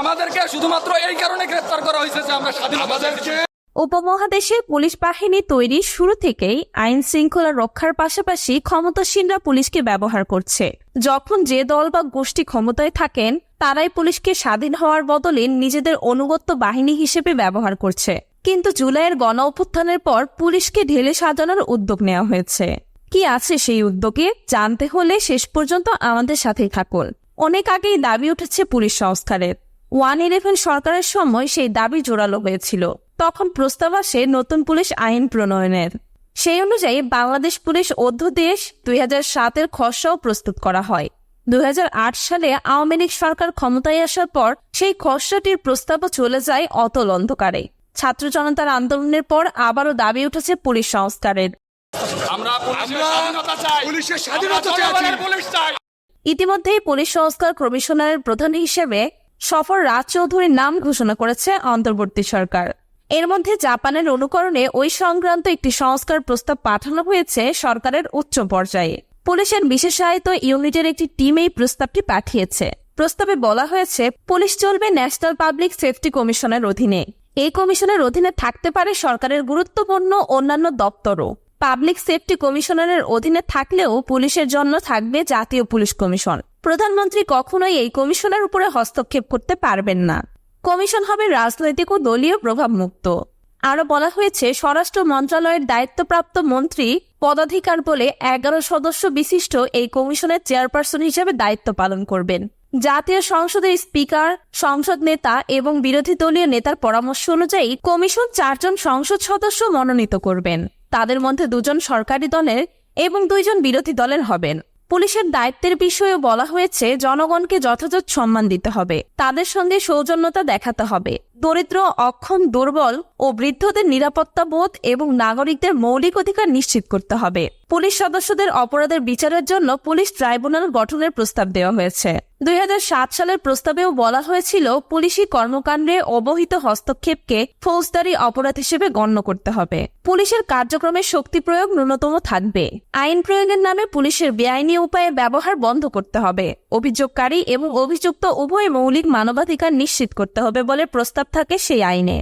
আমাদেরকে শুধুমাত্র এই কারণে গ্রেফতার করা হয়েছে যে আমরা স্বাধীন আমাদেরকে উপমহাদেশে পুলিশ বাহিনী তৈরি শুরু থেকেই আইন শৃঙ্খলা রক্ষার পাশাপাশি ক্ষমতাসীনরা পুলিশকে ব্যবহার করছে। যখন যে দল বা গোষ্ঠী ক্ষমতায় থাকেন তারাই পুলিশকে স্বাধীন হওয়ার বদলে নিজেদের অনুগত্য বাহিনী হিসেবে ব্যবহার করছে। কিন্তু জুলাইয়ের গণ অভ্যুত্থানের পর পুলিশকে ঢেলে সাজানোর উদ্যোগ নেওয়া হয়েছে। কি আছে সেই উদ্যোগে জানতে হলে শেষ পর্যন্ত আমাদের সাথেই থাকুন। অনেক আগেই দাবি উঠেছে পুলিশ সংস্কারের। ওয়ান ইলেভেন সরকারের সময় সেই দাবি জোরালো হয়েছিল। তখন প্রস্তাব আসে নতুন পুলিশ আইন প্রণয়নের। সেই অনুযায়ী বাংলাদেশ পুলিশ অধ্যাদেশ দুই হাজার সাতের খসড়াও প্রস্তুত করা হয়। দু হাজার আট সালে আওয়ামী লীগ সরকার ক্ষমতায় আসার পর সেই খসড়াটির প্রস্তাবও চলে যায় অতল অন্ধকারে। ছাত্র জনতার আন্দোলনের পর আবারও দাবি উঠেছে পুলিশ সংস্কারের। আমরা পুলিশের আমরা স্বাধীনতা চাই। পুলিশের স্বাধীনতা আমরা চাইছি। জনগণের পুলিশ চাই। ইতিমধ্যেই পুলিশ সংস্কার কমিশনারের প্রধান হিসেবে সফর রাজ চৌধুরীর নাম ঘোষণা করেছে অন্তর্বর্তী সরকার। এর মধ্যে জাপানের অনুকরণে ওই সংক্রান্ত একটি সংস্কার প্রস্তাব পাঠানো হয়েছে সরকারের উচ্চ পর্যায়ে। পুলিশের বিশেষায়িত ইউনিটের একটি টিম এই প্রস্তাবটি পাঠিয়েছে। প্রস্তাবে বলা হয়েছে, পুলিশ চলবে ন্যাশনাল পাবলিক সেফটি কমিশনের অধীনে। এই কমিশনের অধীনে থাকতে পারে সরকারের গুরুত্বপূর্ণ অন্যান্য দপ্তরও। পাবলিক সেফটি কমিশনারের অধীনে থাকলেও পুলিশের জন্য থাকবে জাতীয় পুলিশ কমিশন। প্রধানমন্ত্রী কখনোই এই কমিশনের উপরে হস্তক্ষেপ করতে পারবেন না। কমিশন হবে রাজনৈতিক ও দলীয় প্রভাব মুক্ত আরও বলা হয়েছে, স্বরাষ্ট্র মন্ত্রণালয়ের দায়িত্বপ্রাপ্ত মন্ত্রী, পদাধিকার বলে এগারো সদস্য বিশিষ্ট এই কমিশনের চেয়ারপারসন হিসেবে দায়িত্ব পালন করবেন। জাতীয় সংসদের স্পিকার, সংসদ নেতা এবং বিরোধী দলীয় নেতার পরামর্শ অনুযায়ী কমিশন চারজন সংসদ সদস্য মনোনীত করবেন। তাদের মধ্যে দুজন সরকারি দলের এবং দুইজন বিরোধী দলের হবেন। পুলিশের দায়িত্বের বিষয়ে বলা হয়েছে, জনগণকে যথাযথ সম্মান দিতে হবে, তাদের সঙ্গে সৌজন্যতা দেখাতে হবে। দরিদ্র, অক্ষম, দুর্বল ও বৃদ্ধদের নিরাপত্তা বোধ এবং নাগরিকদের মৌলিক অধিকার নিশ্চিত করতে হবে। পুলিশ সদস্যদের অপরাধের বিচারের জন্য পুলিশ ট্রাইব্যুনাল গঠনের প্রস্তাব দেওয়া হয়েছে। দুই হাজার সাত সালের প্রস্তাবেও বলা হয়েছিল, পুলিশি কর্মকাণ্ডে অবহিত হস্তক্ষেপকে ফৌজদারি অপরাধ হিসেবে গণ্য করতে হবে। পুলিশের কার্যক্রমে শক্তি প্রয়োগ ন্যূনতম থাকবে। আইন প্রয়োগের নামে পুলিশের বেআইনি উপায়ে ব্যবহার বন্ধ করতে হবে। অভিযোগকারী এবং অভিযুক্ত উভয় মৌলিক মানবাধিকার নিশ্চিত করতে হবে বলে প্রস্তাব থাকে সেই আইনে।